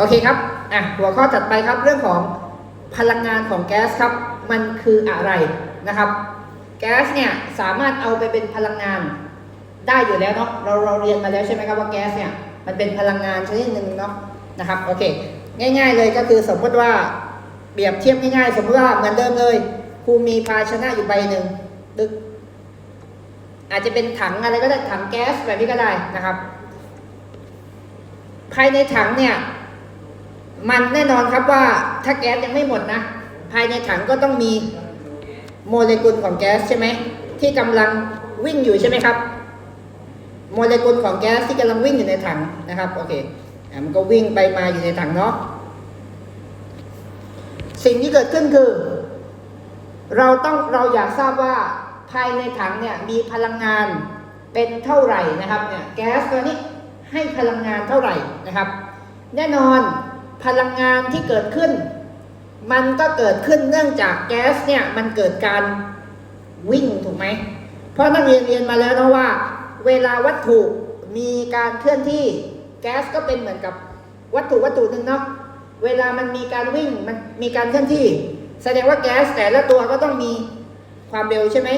โอเคครับอะหัวข้อถัดไปครับเรื่องของพลังงานของแก๊สครับ มันคืออะไรนะครับ แก๊สเนี่ยสามารถเอาไปเป็นพลังงานได้อยู่แล้วเนาะเราเราเรียนมาแล้วใช่ไหมครับว่าแก๊สเนี่ยมันเป็นพลังงานชนิดหนึ่งเนาะนะครับโอเค ง่าย ๆเลยก็คือสมมติว่าเปรียบเทียบง่ายๆ สมมติว่าเหมือนเดิมเลยครูมีภาชนะอยู่ใบหนึ่งดึก อาจจะเป็นถังอะไรก็ได้ถังแก๊สแบบนี้ก็ได้นะครับ ภายในถังเนี่ย มันแน่นอนครับว่าถ้าแก๊สยังไม่หมดนะ ภายในถังก็ต้องมีโมเลกุลของแก๊สใช่ไหมที่กำลังวิ่งอยู่ใช่ไหมครับ โมเลกุลของแก๊สที่กำลังวิ่งอยู่ในถังนะครับโอเคอะมันก็วิ่งไปมาอยู่ในถังเนาะสิ่งที่เกิดขึ้นคือ เราต้องเราอยากทราบว่าภายในถังเนี่ยมีพลังงานเป็นเท่าไหร่นะครับเนี่ยแก๊สตัวนี้ให้พลังงานเท่าไหร่นะครับ แน่นอน พลังงานที่เกิดขึ้น มันก็เกิดขึ้นเนื่องจากแก๊สเนี่ยมันเกิดการวิ่งถูกไหม เพราะนักเรียนเรียนมาแล้วนะว่า เวลาวัตถุมีการเคลื่อนที่แก๊สก็เป็นเหมือนกับวัตถุวัตถุหนึ่งเนาะเวลามันมีการวิ่งมันมีการเคลื่อนที่ แสดงว่าแก๊สแต่ละตัวก็ต้องมีความเร็วใช่ไหม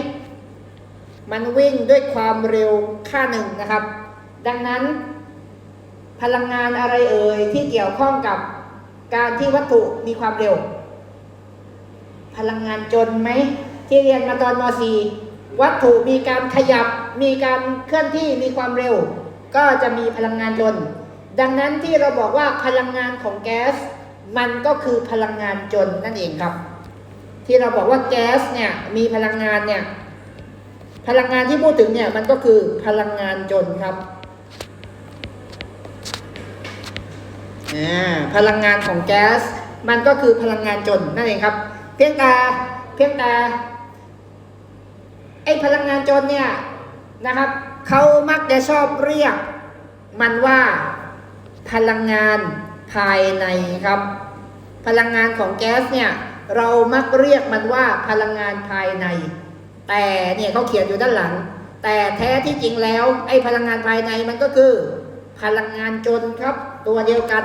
มันวิ่งด้วยความเร็วค่าหนึ่งนะครับ ดังนั้น พลังงานอะไรเอ่ยที่เกี่ยวข้องกับการที่วัตถุมีความเร็ว พลังงานจนไหมที่เรียนมาตอนม .4 วัตถุมีการขยับ มีการเคลื่อนที่มีความเร็ว ก็จะมีพลังงานจน ดังนั้นที่เราบอกว่าพลังงานของแก๊ส มันก็คือพลังงานจนนั่นเองครับ ที่เราบอกว่าแก๊สเนี่ยมีพลังงานเนี่ยพลังงานที่พูดถึงเนี่ยมันก็คือพลังงานจนครับ อ่า พลังงานของแก๊ส มันก็คือพลังงานจนนั่นเองครับ เพียงแต่เพียงแต่ไอพลังงานจนเนี่ยนะครับเขามักจะชอบเรียก มันว่าพลังงานภายในครับ พลังงานของแก๊สเนี่ยเรามักเรียกมันว่าพลังงานภายใน แต่เนี่ยเขาเขียนอยู่ด้านหลัง แต่แท้ที่จริงแล้วไอ้พลังงานภายในมันก็คือ พลังงานจนครับ ตัวเดียวกัน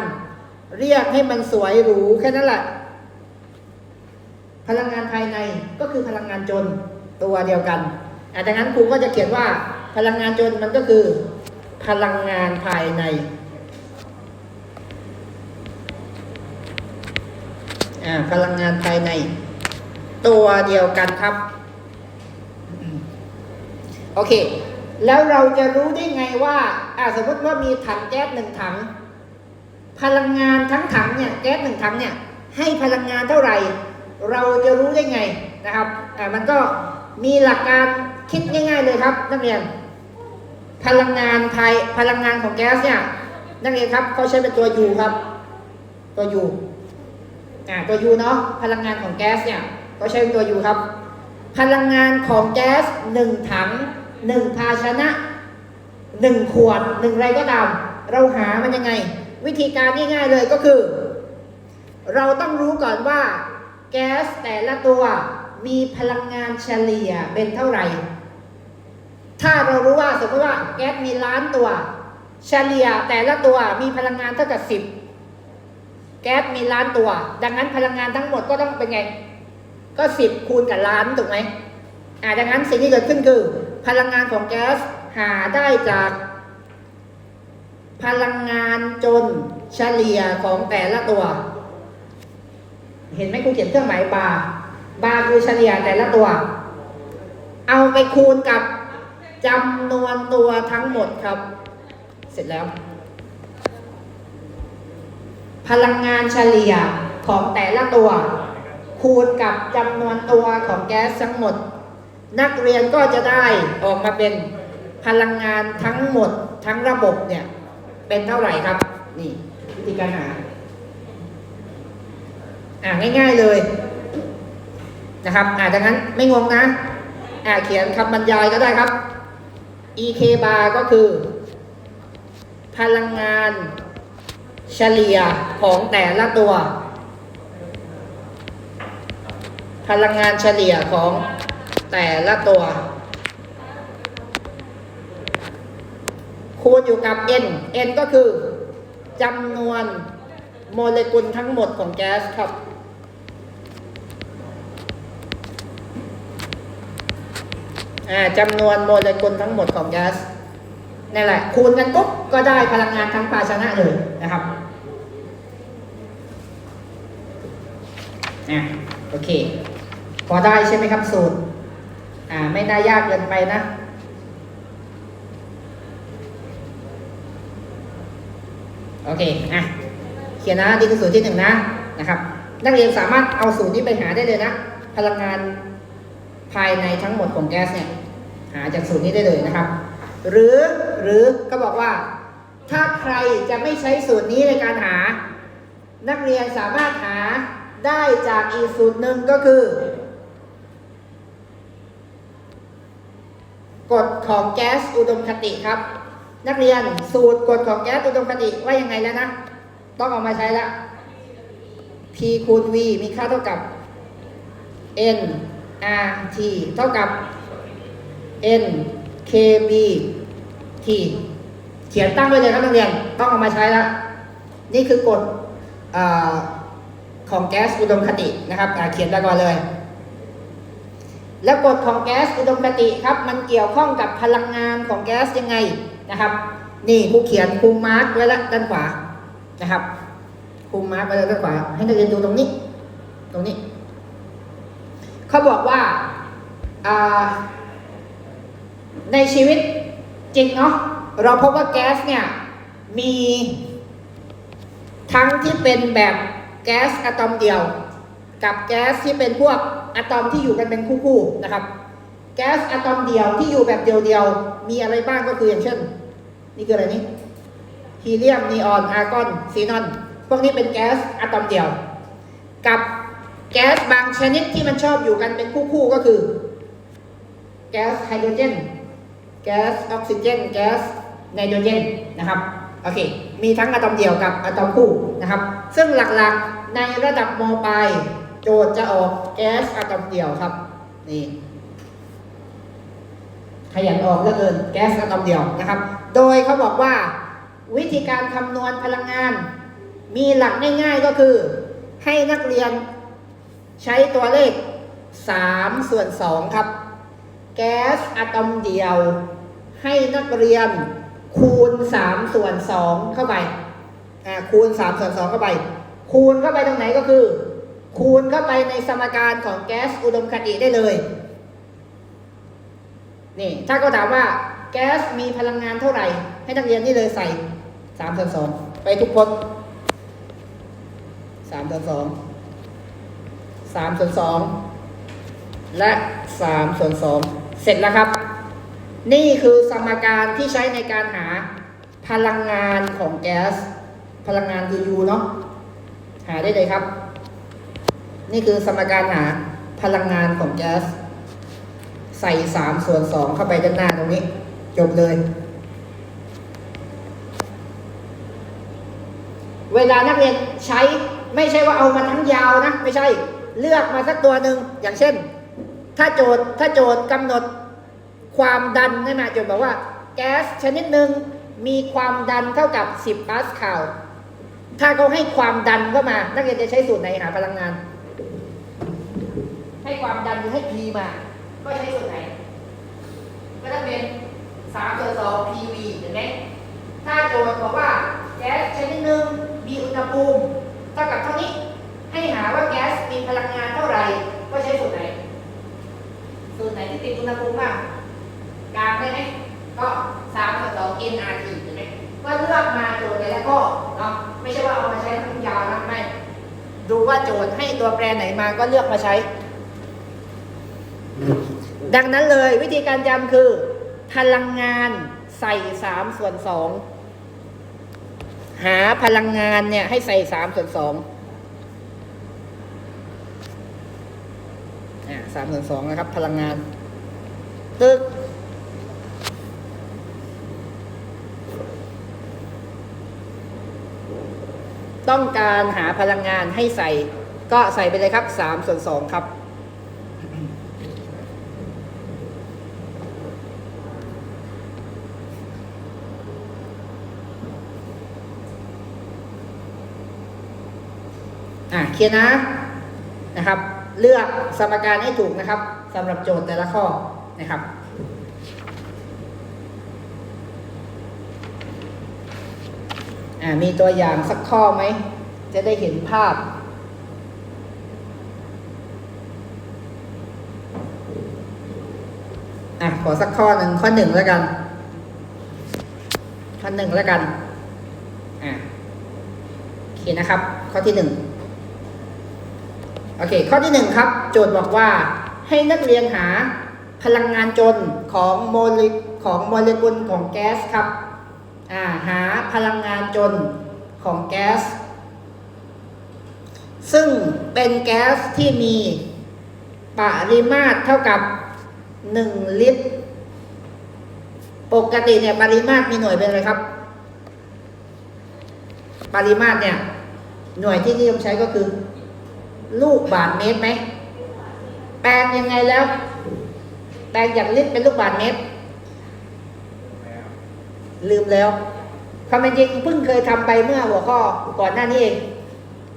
เรียกให้มันสวยหรูแค่นั้นแหละ พลังงานภายในก็คือพลังงานจนตัวเดียวกันอ่ดังนั้นครูก็จะเขียนว่าพลังงานจนมันก็คือ พลังงานภายในพลังงานภายใน ตัวเดียวกันครับ โอเค แล้วเราจะรู้ได้ไงว่า สมมติว่ามีถังแก๊สหนึ่งถัง พลังงานทั้งถังเนี่ยแก๊สหนึ่งถังเนี่ยให้พลังงานเท่าไหร่ เราจะรู้ได้ไงนะครับอ่มันก็มีหลักการคิดง่าย ๆเลยครับ นักเรียน พลังงานภายพลังงานของแก๊สเนี่ยนักเรียนครับเขาใช้เป็นตัว U ครับ ตัว U อ่าตัว U เนาะพลังงานของแก๊สเนี่ยเขาใช้เป็นตัว U ครับ พลังงานของแก๊สหนึ่งถังหนึ่งภาชนะหนึ่งขวดหนึ่งอะไรก็ตาม เราหามันยังไง วิธีการง่ายๆเลยก็คือ เราต้องรู้ก่อนว่า แก๊สแต่ละตัวมีพลังงานเฉลี่ยเป็นเท่าไหร่ ถ้าเรารู้ว่าสมมติว่าแก๊สมีล้านตัว เฉลี่ยแต่ละตัวมีพลังงานเท่ากับสิบแก๊สมีล้านตัว ดังนั้นพลังงานทั้งหมดก็ต้องเป็นไง ก็สิบคูณกับล้านถูกไหมอ่าดังนั้นสิ่งที่เกิดขึ้นคือ พลังงานของแก๊สหาได้จาก พลังงานจนเฉลี่ยของแต่ละตัว เห็นไหมครูเขียนเครื่องหมายบาร์บาร์คือเฉลี่ยแต่ละตัว เอาไปคูณกับจำนวนตัวทั้งหมดครับ เสร็จแล้ว พลังงานเฉลี่ยของแต่ละตัว คูณกับจำนวนตัวของแก๊สทั้งหมด นักเรียนก็จะได้ออกมาเป็นพลังงานทั้งหมดทั้งระบบเนี่ย เป็นเท่าไหร่ครับ นี่วิธีการหา อ่าง่าย ๆเลยนะครับ อ่าดังนั้นไม่งงนะ อ่าเขียนคำบรรยายก็ได้ครับ EK bar ก็คือ พลังงานเฉลี่ยของแต่ละตัว พลังงานเฉลี่ยของแต่ละตัว คูณอยู่กับ n n ก็คือจำนวนโมเลกุลทั้งหมดของแก๊สครับอ่าจำนวนโมเลกุลทั้งหมดของแก๊สนี่แหละ คูณกันปุ๊บก็ได้พลังงานทั้งภาชนะเลยนะครับอะโอเค พอได้ใช่ไหมครับสูตร อ่า ไม่น่ายากเกินไปนะ โอเคอะเขียนนะนี่คือสูตรที่หนึ่งนะนะครับนักเรียนสามารถเอาสูตรนี้ไปหาได้เลยนะ พลังงานภายในทั้งหมดของแก๊สเนี่ยหาจากสูตรนี้ได้เลยนะครับ หรือหรือก็บอกว่า ถ้าใครจะไม่ใช้สูตรนี้ในการหา นักเรียนสามารถหาได้จากอีกสูตรหนึ่งก็คือกฎของแก๊สอุดมคติครับ นักเรียนสูตรกฎของแก๊สอุดมคติว่ายังไงแล้วนะ ต้องเอามาใช้แล้ว P คูณ V มีค่าเท่ากับ N R T เท่ากับ N K B T เขียนตั้งไว้เลยครับนักเรียน ต้องเอามาใช้แล้วนี่คือกฎอของแก๊สอุดมคตินะครับอ่าเขียนไปก่อนเลย แล้วกฎของแก๊สอุดมคติครับ มันเกี่ยวข้องกับพลังงานของแก๊สยังไง นะครับ นี่ผู้เขียนคูมาร์กไว้แล้วด้านขวานะครับคูมาร์กไว้แล้วด้านขวา ให้นักเรียนดูตรงนี้ ตรงนี้ เขาบอกว่าอ่าในชีวิตจริงเนาะเราพบว่าแก๊สเนี่ยมีทั้งที่เป็นแบบแก๊สอะตอมเดียว กับแก๊สที่เป็นพวกอะตอมที่อยู่กันเป็นคู่ๆนะครับ แก๊สอะตอมเดียวที่อยู่แบบเดียวๆมีอะไรบ้างก็คืออย่างเช่น นี่คืออะไรนี่ฮีเลียมนีออนอาร์กอนซีนอน พวกนี้เป็นแก๊สอะตอมเดียว กับแก๊สบางชนิดที่มันชอบอยู่กันเป็นคู่ๆก็คือ แก๊สไฮโดรเจน แก๊สออกซิเจน แก๊สไนโตรเจนนะครับโอเค มีทั้งอะตอมเดียวกับอะตอมคู่นะครับ ซึ่งหลักๆในระดับมปลายโจทย์จะออกแก๊สอะตอมเดียวครับนี่ขยันออกเหลือเกินแก๊สอะตอมเดียวนะครับ โดยเขาบอกว่า วิธีการคำนวณพลังงาน มีหลักง่าย ๆก็คือ ให้นักเรียนใช้ตัวเลข 3 ส่วน 2 ครับ แก๊สอะตอมเดียว ให้นักเรียนคูณ 3 ส่วน 2 เข้าไปอ่าคูณ 3 ส่วน 2 เข้าไป คูณเข้าไปตรงไหนก็คือ คูณเข้าไปในสมการของแก๊สอุดมคติได้เลย นี่ ถ้าเขาถามว่า แก๊สมีพลังงานเท่าไหร่ ให้นักเรียนนี่เลยใส่3ส่วน2ไปทุกพจน์3ส่วน2 3ส่วน2และ3ส่วน2เสร็จแล้วครับ นี่คือสมการที่ใช้ในการหาพลังงานของแก๊ส พลังงานคือ U เนาะหาได้เลยครับ นี่คือสมการหาพลังงานของแก๊ส ใส่สามส่วนสองเข้าไปด้านหน้าตรงนี้ จบเลย เวลานักเรียนใช้ไม่ใช่ว่าเอามาทั้งยาวนะ ไม่ใช่ เลือกมาสักตัวหนึ่งอย่างเช่น ถ้าโจทย์ถ้าโจทย์กำหนดความดันนั่นนะโจทย์บอกว่า แก๊สชนิดหนึ่งมีความดันเท่ากับ 10 ปาสคาลถ้าเขาให้ความดันเข้ามา นักเรียนจะใช้สูตรไหนหาพลังงาน ให้ความดันหรือให้ P มา ก็ใช้สูตรไหน ก็ต้องเป็น 3ส่วน2 PV เห็นไหมถ้าโจทย์บอกว่าแก๊สชนิดหนึ่งมีอุณหภูมิเท่ากับเท่านี้ ให้หาว่าแก๊สมีพลังงานเท่าไหร่ ก็ใช้สูตรไหน สูตรไหนที่ติดอุณหภูมิบ้างกลางได้ไหมก็3ส่วน2 nRT เห็นไหมก็เลือกมาโจทย์แต่ละข้อเนาะไม่ใช่ว่าเอามาใช้ทั้งยาวนะไม่ดูว่าโจทย์ให้ตัวแปรไหนมาก็เลือกมาใช้ ดังนั้นเลยวิธีการจำคือ พลังงานใส่สามส่วนสองหาพลังงานเนี่ย ให้ใส่สามส่วนสองอ่าสามส่วนสองนะครับ พลังงาน ตึกต้องการหาพลังงานให้ใส่ ก็ใส่ไปเลยครับสามส่วนสองครับ อะเคลียร์นะนะครับ เลือกสมการให้ถูกนะครับสำหรับโจทย์แต่ละข้อนะครับอ่ามีตัวอย่างสักข้อไหม จะได้เห็นภาพ อะ ขอสักข้อหนึ่งข้อหนึ่งแล้วกัน ข้อหนึ่งแล้วกัน อะโอเคนะครับ ข้อที่หนึ่ง โอเค ข้อที่หนึ่งครับ โจทย์บอกว่าให้นักเรียนหาพลังงานจนของโมเลของโมเลกุลของแก๊สครับอ่าหาพลังงานจนของแก๊ส ซึ่งเป็นแก๊สที่มีปริมาตรเท่ากับ 1 ลิตร ปกติเนี่ยปริมาตรมีหน่วยเป็นอะไรครับ ปริมาตรเนี่ยหน่วยที่นิยมใช้ก็คือ ลูกบาทเมตรไหมแปลงยังไงแล้ว แปลงจากลิตรเป็นลูกบาทเมตร ลืมแล้วความเป็นจริงเพิ่งเคยทำไปเมื่อหัวข้อก่อนหน้านี้เอง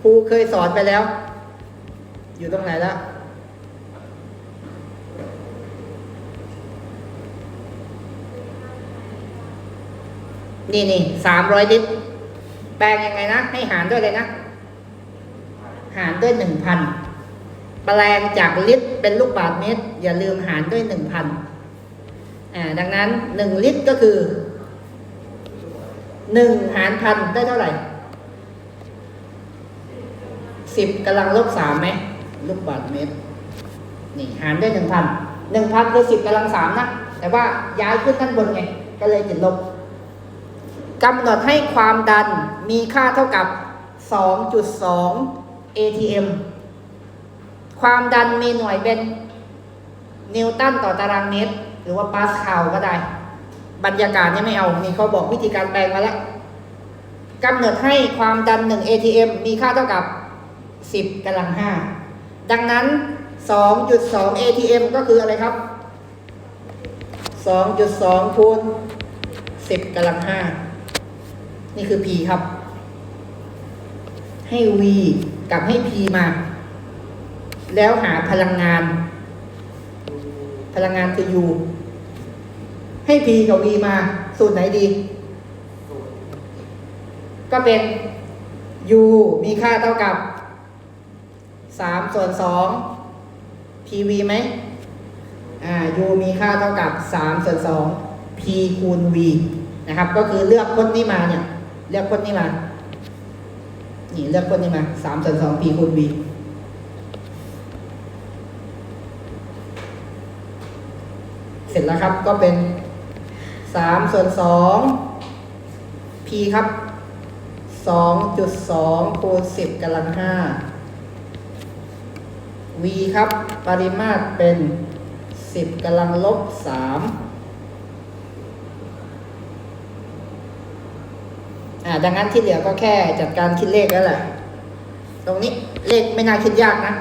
ครูเคยสอนไปแล้ว อยู่ตรงไหนแล้วนี่นี่สามร้อยลิตร แปลงยังไงนะ ให้หารด้วยเลยนะ หารด้วยหนึ่งพันแปลงจากลิตรเป็นลูกบาทเมตร อย่าลืมหารด้วยหนึ่งพันอ่าดังนั้นหนึ่งลิตรก็คือหนึ่งหารพันได้เท่าไหร่สิบกำลังลบสามไหมลูกบาทเมตรนี่หารด้วยหนึ่งพันหนึ่งพันคือสิบกำลังสามนะแต่ว่าย้ายขึ้นด้านบนไงก็เลยติดลบกำหนดให้ความดันมีค่าเท่ากับ 2.2 ATM ความดันมีหน่วยเป็นนิวตันต่อตารางเมตร หรือว่าปาสคาลก็ได้ บรรยากาศเนี่ยไม่เอา นี่เขาบอกวิธีการแปลงมาแล้วกำหนดให้ความดัน 1 ATM มีค่าเท่ากับ 10กำลัง 5 ดังนั้น 2.2 ATM ก็คืออะไรครับ 2.2คูณ10กำลัง 5 นี่คือ P ครับ ให้ V กลับให้ P มา แล้วหาพลังงาน พลังงานคือ U ให้ P กับ V มา สูตรไหนดี ก็เป็น U มีค่าเท่ากับ 3 ส่วน 2 PV ไหมอ่า U มีค่าเท่ากับ 3 ส่วน 2 P คูณ V นะครับ ก็คือเลือกคนนี้มาเนี่ย เลือกคนนี้มา นี่เลือกคนนี้มา3ส่วน2 P คูณ V เสร็จแล้วครับก็เป็น3ส่วน2 P ครับ2.2คูณ10กำลัง5 V ครับ ปริมาตรเป็น10กำลังลบ3่าดังนั้นที่เหลือก็แค่จัดการคิดเลขแล้วแหละตรงนี้เลขไม่น่าคิดยากนะ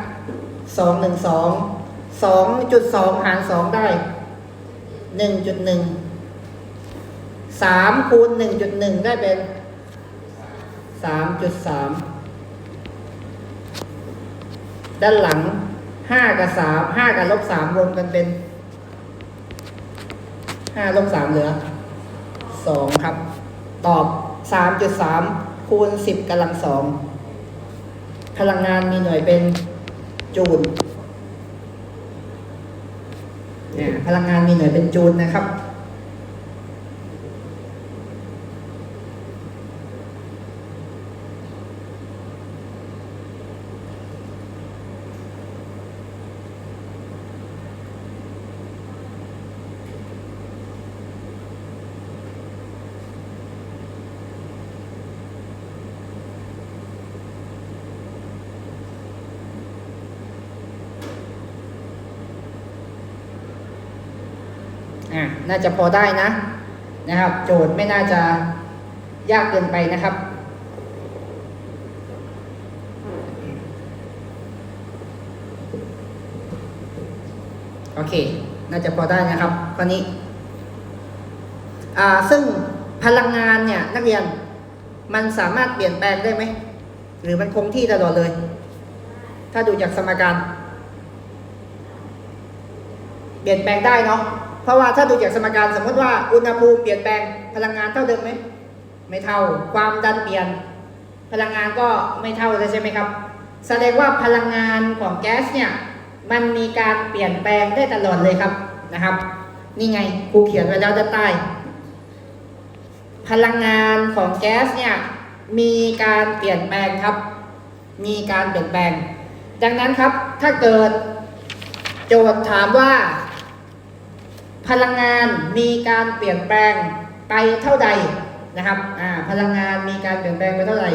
สองหนึ่งสองสองจุดสองหารสองได้หนึ่งจุดหนึ่งสามคูณหนึ่งจุดหนึ่งได้เป็นสามจุดสามด้านหลังห้ากับสามห้ากับลบสามรวมกันเป็นห้าลบสามเหลือสองครับ ตอบ 3.3 คูณ 10กำลังสองพลังงานมีหน่วยเป็นจูลเนี่ยพลังงานมีหน่วยเป็นจูลนะครับ อะน่าจะพอได้นะนะครับ โจทย์ไม่น่าจะยากเกินไปนะครับโอเค น่าจะพอได้นะครับข้อนี้ อ่า ซึ่งพลังงานเนี่ยนักเรียน มันสามารถเปลี่ยนแปลงได้ไหม หรือมันคงที่ตลอดเลย ถ้าดูจากสมการ เปลี่ยนแปลงได้เนาะ ราะว่าถ้าดูจากสมการสมมติว่าอุณหภูมิเปลี่ยนแปลงพลังงานเท่าเดิมไหมไม่เท่า ความดันเปลี่ยน พลังงานก็ไม่เท่าเลยใช่ไหมครับ แสดงว่าพลังงานของแก๊สเนี่ยมันมีการเปลี่ยนแปลงได้ตลอดเลยครับนะครับ นี่ไงครูเขียนไว้แล้วด้านใต้ พลังงานของแก๊สเนี่ยมีการเปลี่ยนแปลงครับ มีการเปลี่ยนแปลง ดังนั้นครับถ้าเกิดโจทย์ถามว่า พลังงานมีการเปลี่ยนแปลงไปเท่าใดนะครับพลังงานมีการเปลี่ยนแปลงไปเท่าไหร่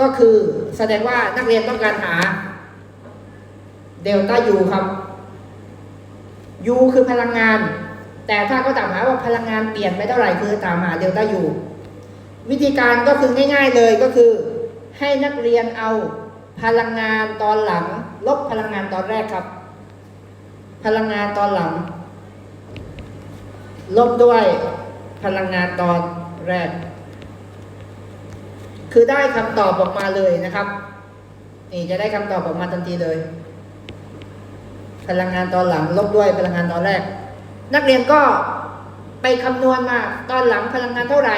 ก็คือแสดงว่านักเรียนต้องการหาเดลต้า U ครับ U คือพลังงาน แต่ถ้าก็ถามหาว่าพลังงานเปลี่ยนไปเท่าไหร่คือถามหาเดลต้า U วิธีการก็คือง่าย ๆเลยก็คือ ให้นักเรียนเอาพลังงานตอนหลัง ลบพลังงานตอนแรกครับ พลังงานตอนหลัง ลบด้วยพลังงานตอนแรก คือได้คำตอบออกมาเลยนะครับ นี่จะได้คำตอบออกมาทันทีเลย พลังงานตอนหลัง ลบด้วยพลังงานตอนแรก นักเรียนก็ไปคำนวณมาตอนหลังพลังงานเท่าไหร่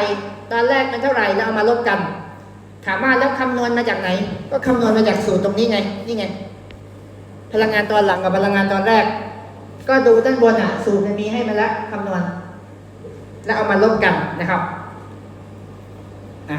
ตอนแรกเป็นเท่าไหร่แล้วเอามาลบกัน ถามว่าแล้วคำนวณมาจากไหน ก็คำนวณมาจากสูตรตรงนี้ไง นี่ไง พลังงานตอนหลังกับพลังงานตอนแรก ก็ดูด้านบนอะ สูตรมันมีให้มาแล้วคำนวณ แล้วเอามาลบกันนะครับอะ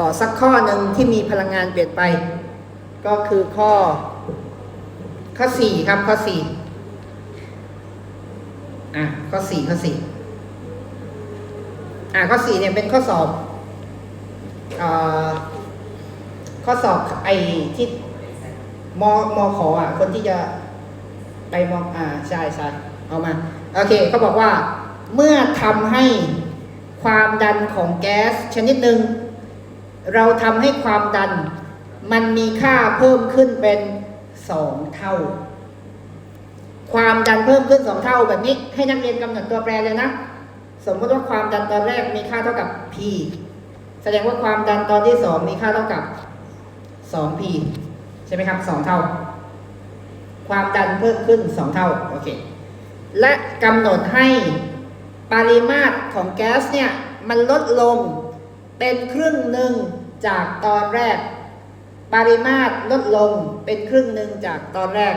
ขอสักข้อหนึ่งที่มีพลังงานเปลี่ยนไป ก็คือข้อ ข้อสี่ครับข้อสี่อะข้อสี่ข้อสี่อะข้อสี่เนี่ยเป็นข้อสอบอข้อสอบไอ้ที่มมขออะ คนที่จะไปมอ่าใช่ใช่เอามา โอเคเขาบอกว่า เมื่อทำให้ความดันของแก๊สชนิดหนึ่ง เราทำให้ความดัน มันมีค่าเพิ่มขึ้นเป็นสองเท่า ความดันเพิ่มขึ้นสองเท่าแบบนี้ ให้นักเรียนกำหนดตัวแปรเลยนะ สมมติว่าความดันตอนแรกมีค่าเท่ากับ p แสดงว่าความดันตอนที่สองมีค่าเท่ากับ 2p ใช่ไหมครับสองเท่า ความดันเพิ่มขึ้นสองเท่าโอเคและกำหนดให้ปริมาตรของแก๊สเนี่ย มันลดลง เป็นครึ่งหนึ่งจากตอนแรก ปริมาตรลดลงเป็นครึ่งหนึ่งจากตอนแรก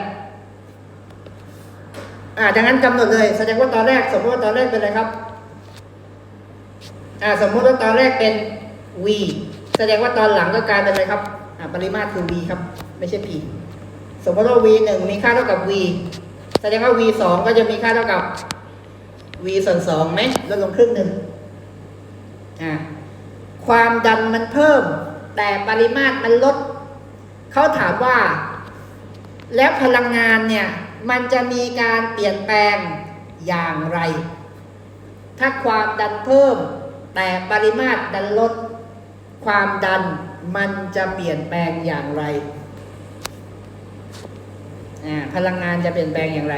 อ่าดังนั้นกำหนดเลยแสดงว่าตอนแรก สมมติว่าตอนแรกเป็นอะไรครับอ่าสมมติว่าตอนแรกเป็น v แสดงว่าตอนหลังก็กลายเป็นอะไรครับอ่าปริมาตรคือ v ครับ ไม่ใช่ p สมมติว่า v หนึ่งมีค่าเท่ากับ v แสดงว่า v สองก็จะมีค่าเท่ากับ v ส่วนสองไหมลดลงครึ่งหนึ่งอ่า ความดันมันเพิ่ม แต่ปริมาตรมันลด เขาถามว่า แล้วพลังงานเนี่ย มันจะมีการเปลี่ยนแปลงอย่างไร ถ้าความดันเพิ่ม แต่ปริมาตรดันลด ความดันมันจะเปลี่ยนแปลงอย่างไรอ่าพลังงานจะเปลี่ยนแปลงอย่างไร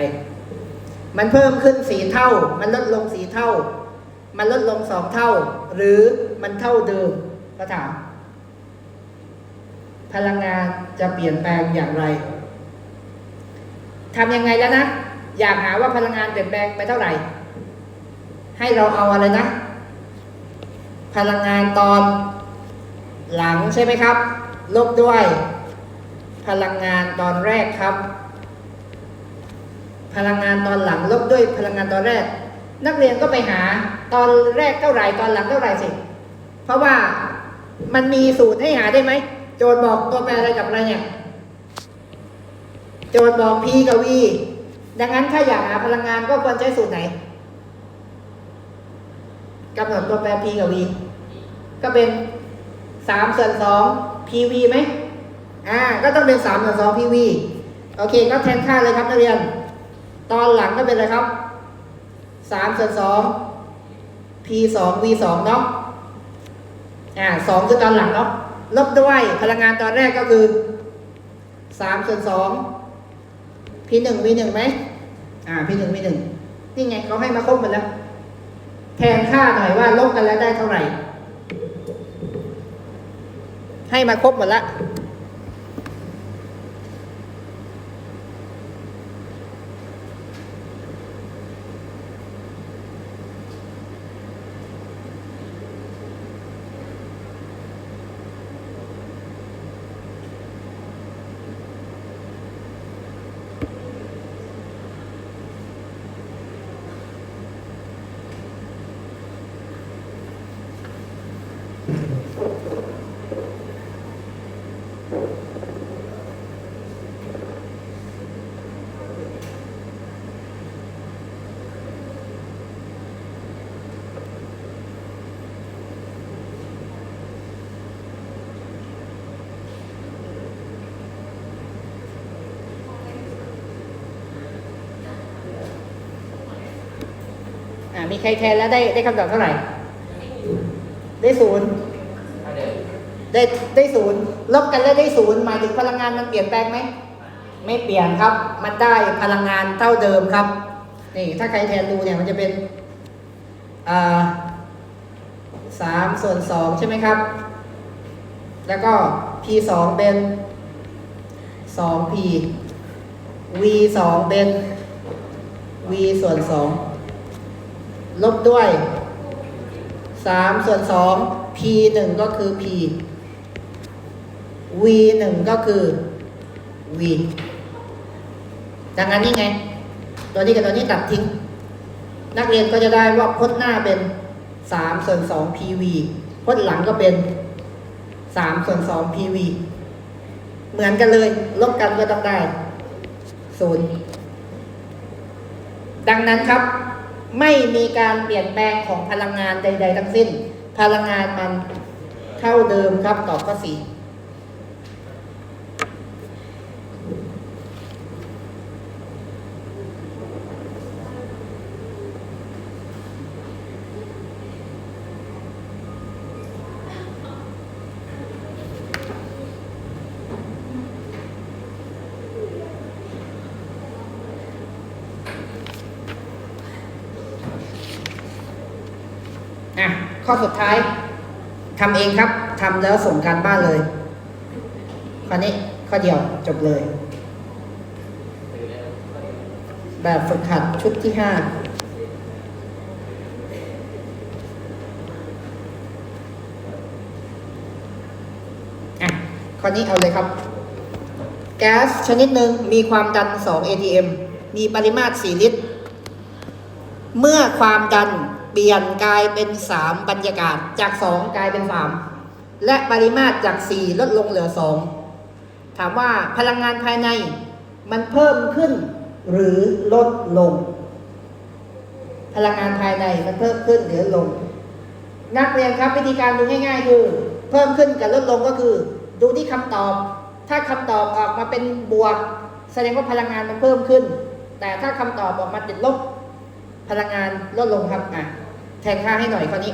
มันเพิ่มขึ้นสีเท่า มันลดลงสีเท่า มันลดลงสองเท่า หรือ มันเท่าเดิมก็ถาม พลังงานจะเปลี่ยนแปลงอย่างไรทำยังไงแล้วนะ อยากหาว่าพลังงานเปลี่ยนแปลงไปเท่าไหร่ ให้เราเอาอะไรนะ พลังงานตอนหลังใช่ไหมครับ ลบด้วย พลังงานตอนแรกครับ พลังงานตอนหลังลบด้วยพลังงานตอนแรก นักเรียนก็ไปหาตอนแรกเท่าไหร่ตอนหลังเท่าไหร่สิ เพราะว่ามันมีสูตรให้หาได้ไหม โจทย์บอกตัวแปรอะไรกับอะไรเนี่ย โจทย์บอก p กับ v ดังนั้นถ้าอยากหาพลังงานก็ควรใช้สูตรไหนกำหนดตัวแปร p กับ v ก็เป็นสามส่วนสอง pv ไหมอ่า ก็ต้องเป็นสามส่วนสอง pv โอเค ก็แทนค่าเลยครับนักเรียน ตอนหลังก็เป็นอะไรครับสามส่วนสอง P สอง V สองเนาะ อ่าสองคือตอนหลังเนาะลบด้วยพลังงานตอนแรกก็คือสามส่วนสองพีหนึ่ง V หนึ่งไหมอ่าพีหนึ่ง V หนึ่งนี่ไงเขาให้มาครบหมดแล้ว แทนค่าหน่อยว่าลบกันแล้วได้เท่าไหร่ ให้มาครบหมดแล้ว มีใครแทนแล้วได้ได้คำตอบเท่าไหร่ ได้ศูนย์ได้ได้ศูนย์ลบกันแล้วได้ศูนย์หมายถึงพลังงานมันเปลี่ยนแปลงไหมไม่เปลี่ยนครับ มันได้พลังงานเท่าเดิมครับ นี่ถ้าใครแทนดูเนี่ยมันจะเป็นสามส่วนสองใช่ไหมครับ แล้วก็ p สองเป็นสอง p v สองเป็น v ส่วนสอง ลบด้วยสามส่วนสอง p หนึ่งก็คือ p v หนึ่งก็คือ v ดังนั้นนี่ไง ตัวนี้กับตัวนี้ตัดทิ้ง นักเรียนก็จะได้ว่าพจน์หน้าเป็นสามส่วนสอง PV พจน์หลังก็เป็นสามส่วนสอง PV เหมือนกันเลย ลบกันก็ต้องได้ศูนย์ดังนั้นครับ ไม่มีการเปลี่ยนแปลงของพลังงานใด ๆ ทั้งสิ้น พลังงานมันเท่าเดิมครับตอบข้อสี่ อะ ข้อสุดท้ายทำเองครับทำแล้วส่งการบ้านเลยข้อนี้ข้อเดียวจบเลย แบบฝึกหัดชุดที่ห้าอะข้อนี้เอาเลยครับ แก๊สชนิดหนึ่งมีความดัน 2 atm มีปริมาตร 4 ลิตร เมื่อความดัน เปลี่ยนกลายเป็น3บรรยากาศจาก2กลายเป็น3และปริมาตรจาก4ลดลงเหลือ2ถามว่าพลังงานภายในมันเพิ่มขึ้น หรือลดลง พลังงานภายในมันเพิ่มขึ้นหรือลง นักเรียนครับวิธีการดูง่ายๆคือเพิ่มขึ้นกับลดลงก็คือ ดูที่คำตอบ ถ้าคำตอบออกมาเป็นบวก แสดงว่าพลังงานมันเพิ่มขึ้น แต่ถ้าคำตอบออกมาติดลบพลังงานลดลงครับอะ แทนค่าให้หน่อยคราวนี้